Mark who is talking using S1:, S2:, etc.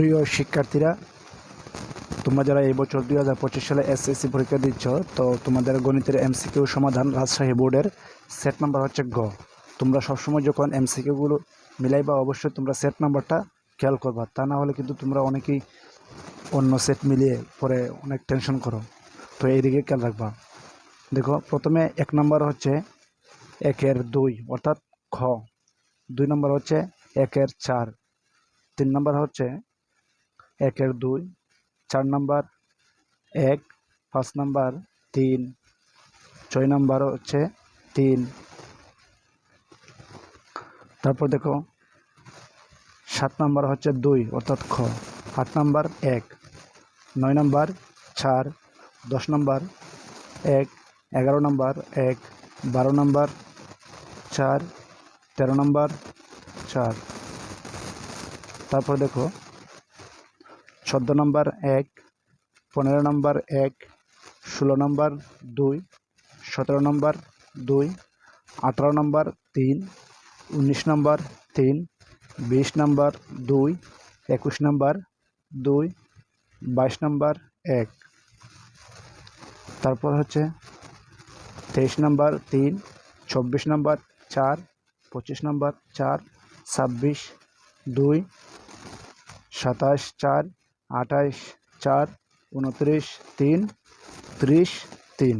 S1: প্রিয় শিক্ষার্থীরা, তোমরা যারা এই বছর দুই হাজার পঁচিশ সালে এসএসসি পরীক্ষা দিচ্ছ, তো তোমাদের গণিতের এমসিকিউ সমাধান রাজশাহী বোর্ডের সেট নাম্বার হচ্ছে গ। তোমরা সবসময় যখন এমসিকিউগুলো মিলাইবা, অবশ্যই তোমরা সেট নাম্বারটা খেয়াল করবা। তা না হলে কিন্তু তোমরা অনেকেই অন্য সেট মিলিয়ে পরে অনেক টেনশন করো। তো এইদিকে খেয়াল রাখবা। দেখো, প্রথমে এক নাম্বার হচ্ছে একের দুই, অর্থাৎ খ। দুই নম্বর হচ্ছে একের চার। তিন নম্বর হচ্ছে একের দুই, চার নাম্বার, এক, পাঁচ নাম্বার, তিন, ছয় নাম্বার হচ্ছে তিন। তারপর দেখো, সাত নাম্বার হচ্ছে দুই, অর্থাৎ খ। আট নাম্বার, এক। নয় নাম্বার, চার। দশ নাম্বার, এক। এগারো নাম্বার, এক। বারো নাম্বার, চার। তেরো নাম্বার, চার। তারপর দেখো চোদ্দ নম্বর এক, পনেরো নম্বর এক, ষোলো নম্বর দুই, সতেরো নম্বর দুই, আঠারো নম্বর তিন, উনিশ নম্বর তিন, বিশ নম্বর দুই, একুশ নম্বর দুই, বাইশ নম্বর এক। তারপর হচ্ছে তেইশ নম্বর তিন, চব্বিশ নম্বর চার, পঁচিশ নম্বর চার, ছাব্বিশ দুই, সাতাশ চার আঠাইশ চার উনত্রিশ তিন ত্রিশ তিন।